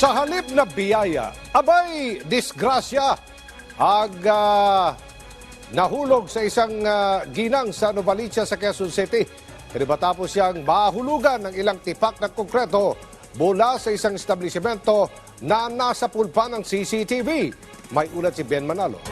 Sa halip na biyaya, abay, disgrasya, ag ah, nahulog sa isang ah, ginang sa Novalicia sa Quezon City. Pero matapos siyang mahulugan ng ilang tipak na konkreto mula sa isang establishmento na nasa pulpa ng CCTV. May ulat si Ben Manalo.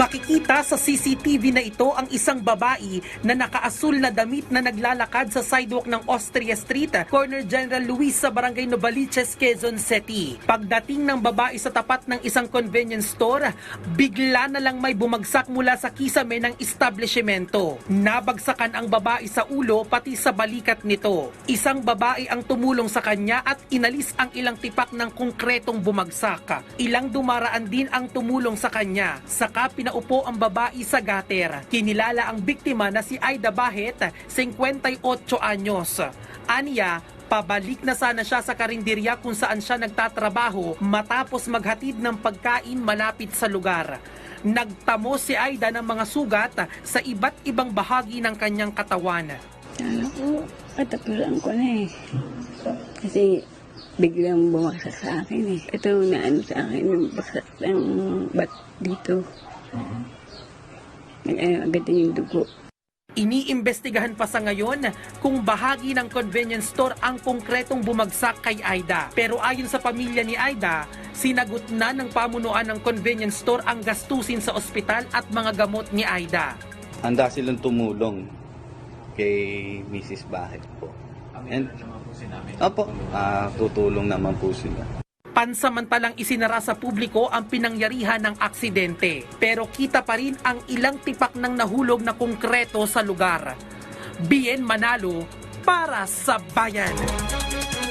Makikita sa CCTV na ito ang isang babae na nakaasul na damit na naglalakad sa sidewalk ng Austria Street, Corner General Luis sa Barangay Novaliches, Quezon City. Pagdating ng babae sa tapat ng isang convenience store, bigla na lang may bumagsak mula sa kisame ng establishmento. Nabagsakan ang babae sa ulo pati sa balikat nito. Isang babae ang tumulong sa kanya at inalis ang ilang tipak ng konkretong bumagsak. Ilang dumaraan din ang tumulong sa kanya. Saka pinaupo ang babae sa gater. Kinilala ang biktima na si Aida Bahet, 58 anyos. Aniya, pabalik na sana siya sa karinderya kung saan siya nagtatrabaho matapos maghatid ng pagkain malapit sa lugar. Nagtamo si Aida ng mga sugat sa iba't ibang bahagi ng kanyang katawan. Kala ko, katapusan ko na eh. Kasi biglang bumagsak sa akin eh. Ito na ano sa akin, yung bagsak ng bat dito. Nag-ano agad yung dugo. Iniimbestigahan pa sa ngayon kung bahagi ng convenience store ang konkretong bumagsak kay Aida. Pero ayon sa pamilya ni Aida, sinagot na ng pamunuan ng convenience store ang gastusin sa ospital at mga gamot ni Aida. handa silang tumulong kay Mrs. Bahet po. And, Opo, ah, tutulong naman po sila. Pansamantalang isinara sa publiko ang pinangyarihan ng aksidente. Pero kita pa rin ang ilang tipak ng nahulog na konkreto sa lugar. Bien Manalo para sa bayan.